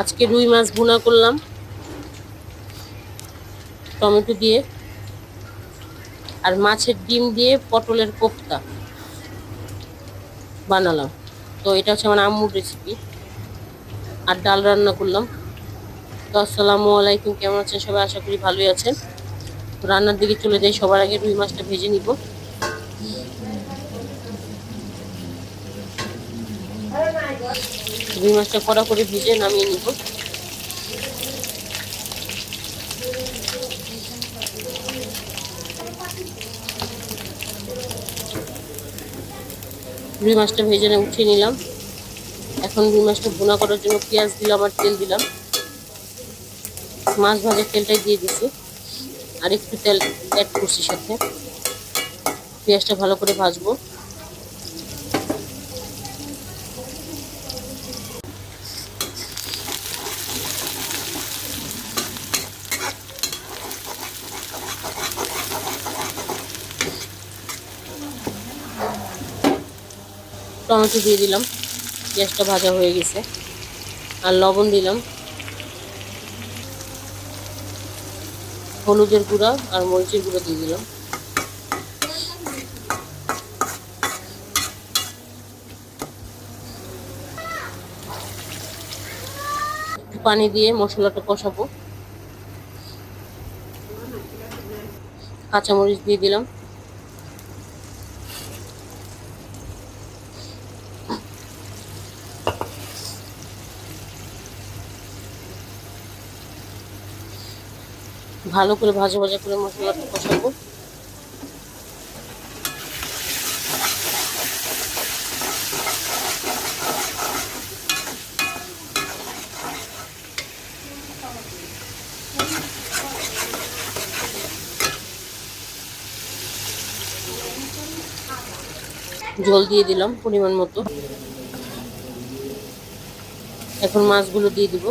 আজকে রুই মাছ ভুনা করলাম। টমেটো দিয়ে। আর মাছের ডিম দিয়ে পটলের কোপ্তা বানালাম। তো এটা হচ্ছে আমার আম্মুর রেসিপি আর ডাল রান্না করলাম। তো আসসালামু আলাইকুম, কেমন আছেন? সবাই আশা করি ভালোই আছেন। রান্নার দিকে চলে যাই, সবার আগে রুই মাছটা ভেজে নিব। রুই মাছটা কড়া করে ভিজে নামিয়ে নিব। রুই মাছটা ভেজে নিয়ে উঠিয়ে নিলাম। এখন রুই মাছটা ভুনা করার জন্য পেঁয়াজ দিলাম আর তেল দিলাম। মাছ ভাজার তেলটাই দিয়ে দিছি। আর একটু তেল অ্যাড করছি সাথে। পেঁয়াজটা ভালো করে ভাজবো। টমেটো দিয়ে দিলাম। পেঁয়াজটা ভাজা হয়ে গেছে। আর লবণ দিলাম। হলুদের গুঁড়া আর মরিচের গুঁড়া দিয়ে দিলাম। একটু পানি দিয়ে মশলাটা কষাবো। কাঁচামরিচ দিয়ে দিলাম। ভালো করে ভাজা ভাজা করে মশলাটা কষাবো। জল দিয়ে দিলাম পরিমাণ মতো। এখন মাছগুলো দিয়ে দিব।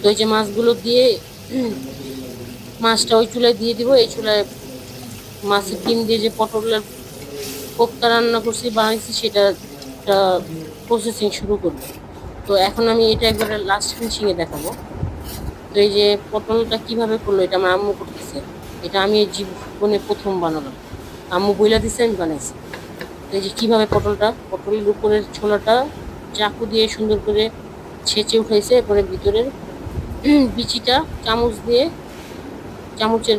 তো যে মাছগুলো দিয়ে মাছটা ওই চুলায় দিয়ে দিব। এই চুলায় মাছের ডিম দিয়ে যে পটলের কোপ্তা রান্না করছি, বানাইছি, সেটা প্রসেসিং শুরু করব। তো এখন আমি এটা একবারে লাস্ট ফিনিশিংয়ে দেখাবো। তো এই যে পটলটা কীভাবে করল, এটা আমার আম্মু করতেছে। এটা আমি এই জীবনে প্রথম বানালাম। আম্মু বইলা দিছে, আমি বানাইছি। তো এই যে কীভাবে পটলটা, পটলের উপরের ছোলাটা চাকু দিয়ে সুন্দর করে ছেঁচে উঠাইছে, এরপরে ভিতরের বিচিটা চামচ দিয়ে, চামচের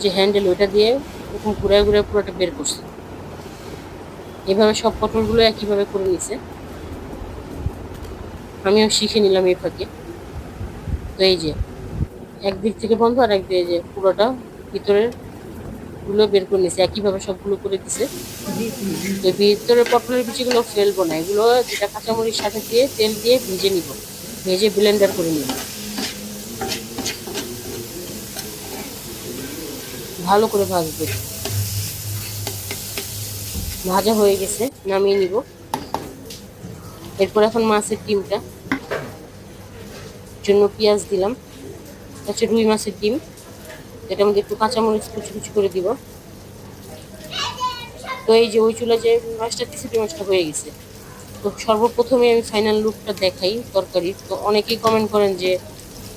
যে হ্যান্ডেল ওটা দিয়ে এরকম ঘুরায় ঘুরায় পুরোটা বের করছে। এভাবে সব পটলগুলো একইভাবে করে নিছে। আমিও শিখে নিলাম এই ফাঁকে। তো এই যে একদিক থেকে বন্ধ আর একদিকে যে পুরোটা ভিতরেরগুলো বের করে নিছে, একইভাবে সবগুলো করে দিছে। তো ভিতরের পটলের বিচিগুলো ফেলব না, এগুলো যেটা কাঁচামরিচ সাথে দিয়ে তেল দিয়ে ভিজে নিব। ভেজে ব্লেন্ডার করে নিব ভালো করে ভাজবে। ভাজা হয়ে গেছে, নামিয়ে নিব। এরপর এখন মাছের ডিমটা। জন্য পেঁয়াজ দিলাম। হচ্ছে রুই মাছের ডিম। এটা মধ্যে একটু কাঁচামরিচ কুচি কুচি করে দিব। তো এই যে ওই চুলা যে মাছটা রুই মাছটা হয়ে গেছে। তো সর্বপ্রথমে আমি ফাইনাল লুকটা দেখাই তরকারির। তো অনেকেই কমেন্ট করেন যে,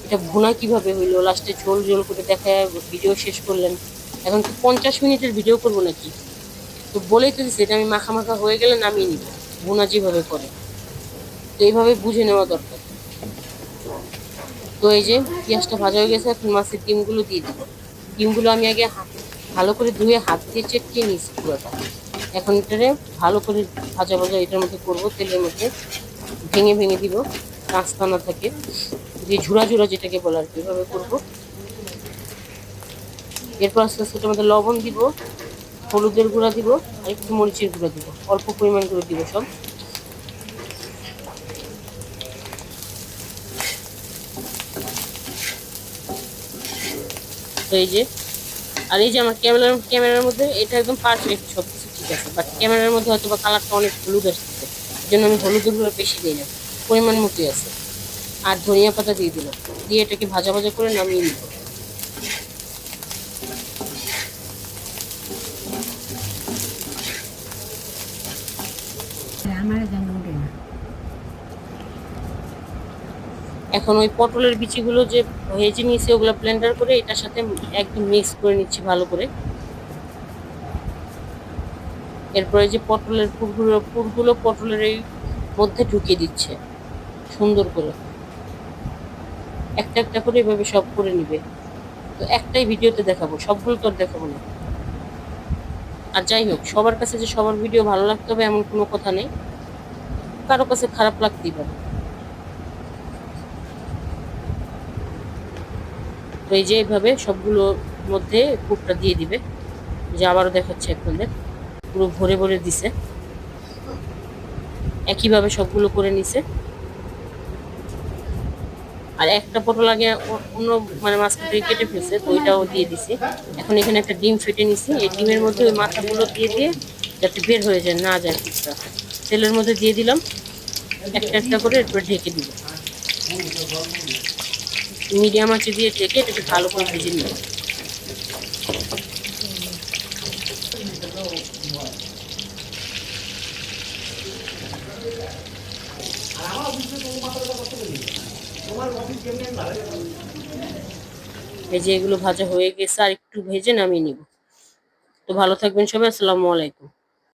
এটা ভুনা কীভাবে হইল? লাস্টে ঝোল ঝোল করে দেখায় ভিডিও শেষ করলেন। এখন কি পঞ্চাশ মিনিটের ভিডিও করব নাকি? তো বলেই তো দিচ্ছি এটা আমি মাখা মাখা হয়ে গেলে নামিয়ে নিব। ভুনা যেভাবে করে। তো এইভাবে বুঝে নেওয়া দরকার। তো এই যে, পেঁয়াজটা ভাজা হয়ে গেছে, এখন মাছের ডিমগুলো দিয়ে দিব। ডিমগুলো আমি আগে ভালো করে ধুয়ে হাত দিয়ে চেটকে নিয়েছি পুরোটা। এখন এটারে ভালো করে ভাজা ভাজা এটার মধ্যে করব, তেলের মধ্যে ভেঙে ভেঙে দিব কাঁচতা না থাকে। যে ঝুরা ঝুরা যেটাকে বলে আর কি, এভাবে করব। এরপর আস্তে আস্তে এটার মধ্যে লবণ দিব, হলুদের গুঁড়া দিব, আর একটু মরিচের গুঁড়া দিব, অল্প পরিমাণ করে দিব সব। এই যে, আর এই যে আমার ক্যামেরার ক্যামেরার মধ্যে এটা একদম পারফেক্ট সব বাট ক্যামেরার মধ্যে হয়তো বা কালারটা অনেক হলুদ আসতেছে এই জন্য আমি হলুদের গুঁড়ো বেশি দিই না, পরিমাণ মতোই আছে। আর ধনিয়া পাতা দিয়ে দিয়ে এটাকে ভাজা ভাজা করে নামিয়ে নিব। এখন ওই পটলের বিচিগুলো যে ভেজে নিয়েছি, ওগুলো ব্লেন্ডার করে এটার সাথে একদম মিক্স করে নিচ্ছি ভালো করে। এরপরে যে পটলের পুরগুলো পুরগুলো পটলের এই মধ্যে ঢুকিয়ে দিচ্ছে, সুন্দর করে। একটা একটা করে এভাবে সব করে নিবে। তো একটাই ভিডিওতে দেখাবো সবগুলো তো দেখাবো না। আর যাই হোক, সবার কাছে যে সবার ভিডিও ভালো লাগতে হবে এমন কোনো কথা নেই। কারও কাছে খারাপ লাগতেই পারে। তো এই যে এইভাবে সবগুলোর মধ্যে কূপটা দিয়ে দিবে। যে আবারও দেখাচ্ছে আপনাদের। পুরো ভরে ভরে দিছে। একইভাবে সবগুলো করে নিছে। আর একটা পটল আগে অন্য মানে থেকে কেটে ফেলছে, তো ওইটাও দিয়ে দিছি। এখন এখানে একটা ডিম ফেটে নিছি। এই ডিমের মধ্যে ওই মাথাগুলো দিয়ে দিয়ে যাতে বের হয়ে যায়, না যায় পিসটা তেলের মধ্যে দিয়ে দিলাম। একটা একটা করে এরপর ঢেকে দিব মিডিয়াম আঁচে দিয়ে ঢেকে এটাকে ভালো করে ভেজে নিব যে এগুলো ভাজা হয়ে গেছে, আর একটু ভেজে নামিয়ে নিব। তো ভালো থাকবেন সবাই, আসসালামু আলাইকুম।